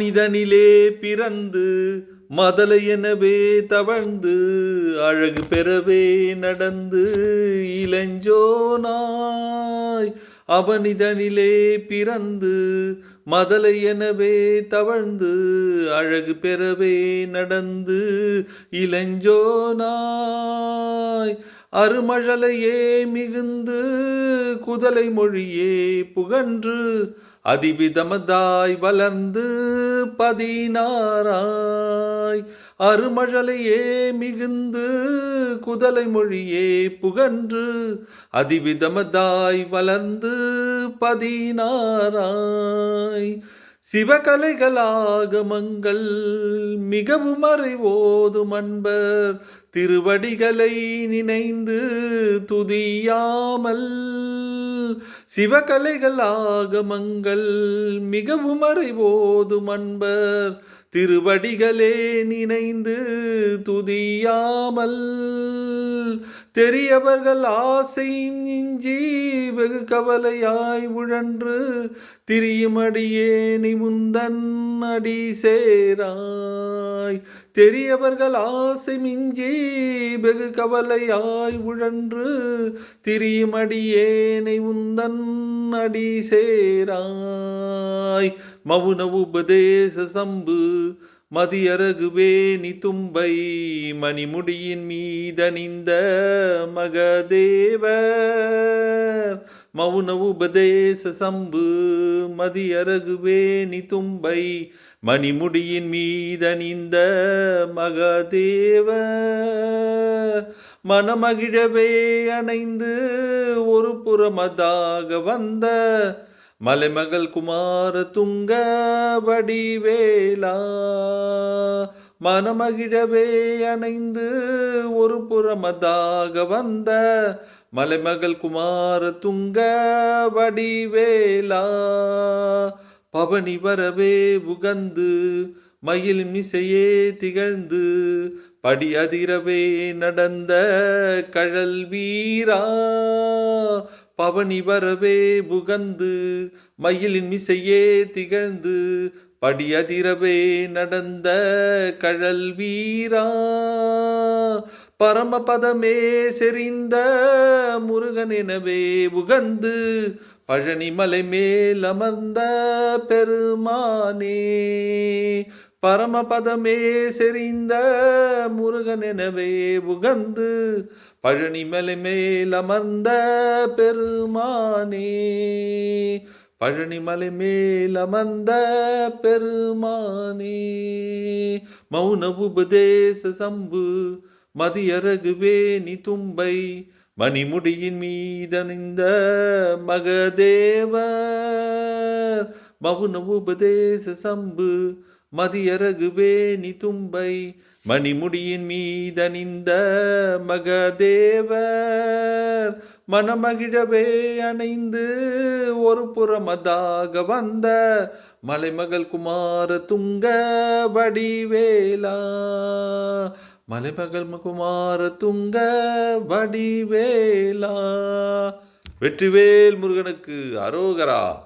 மனிதனிலே பிறந்து மதலை எனவே தவழ்ந்து அழகு பெறவே நடந்து இளஞ்சோனாய். அவனிதனிலே பிறந்து மதலை எனவே தவழ்ந்து அழகு பெறவே நடந்து இளஞ்சோனாய். அருமழலையே மிகுந்து குதலை மொழியே புகன்று அதிவிதமதாய் வளர்ந்து பதினாராய் அருமழலையே மிகுந்து குதலை மொழியே புகன்று அதிவிதமதாய் வளர்ந்து பதினாராய் சிவகலைகளாகமங்கள் மிகவும் அறிவோதும் அன்பர். திருவடிகளை நினைந்து துதியாமல் சிவகலைகள் ஆகமங்கள் மிகவும் அறிவோதும் அன்பர். திருவடிகளே நினைந்து துதியாமல் தெரியவர்கள் ஆசை இஞ்சி வெகு கவலையாய் உழன்று திரியுமடியே நீ முந்தன் அடி சேராய். தெரியவர்கள் ஆசை மிஞ்சி வெகு கவலையாய் உழன்று திரியுமடியேனை உந்தன் அடி சேராய். மவுன உபதேச சம்பு மதியரகுவே நீ தும்பை மணிமுடியின் மீதணிந்த மகதேவர். மௌன உபதேச சம்பு மதியரகுவே நீ தும்பை மணிமுடியின் மீதணிந்த மகதேவர். மனமகிழவே அணைந்து ஒரு புறமதாக வந்த மலைமகள் குமார துங்க வடிவேலா. மனமகிழவே அணைந்து ஒரு புறமதாக வந்த மலைமகள் குமார துங்க வடிவேலா. பவனி வரவே உகந்து மயில் மிசையே திகழ்ந்து படி அதிரவே நடந்த கழல் வீரா. பவனி வரவே புகந்து மயிலின் மிசையே திகழ்ந்து படியதிரவே நடந்த கழல் வீரா. பரமபதமே செறிந்த முருகன் எனவே உகந்து பழனிமலை மேல் அமர்ந்த பெருமானே. பரமபதமே செறிந்த முருகன் எனவே உகந்து பழனிமலை மேல் அமர்ந்த பெருமானே. பழனிமலை மேல் அமர்ந்த பெருமானே. மௌன உபதேச சம்பு மதியரகுவேணி தும்பை மணிமுடியின் மீதணிந்த மகதேவர். மௌன உபதேச சம்பு மதியரகுவே நிதும்பை மணிமுடியின் மீதனிந்த மகதேவர். மனமகிழவே அணைந்து ஒரு புறமதாக வந்த மலைமகள் குமார துங்க வடிவேலா. மலைமகள் குமார துங்க வடிவேலா. வெற்றிவேல் முருகனுக்கு அரோகரா.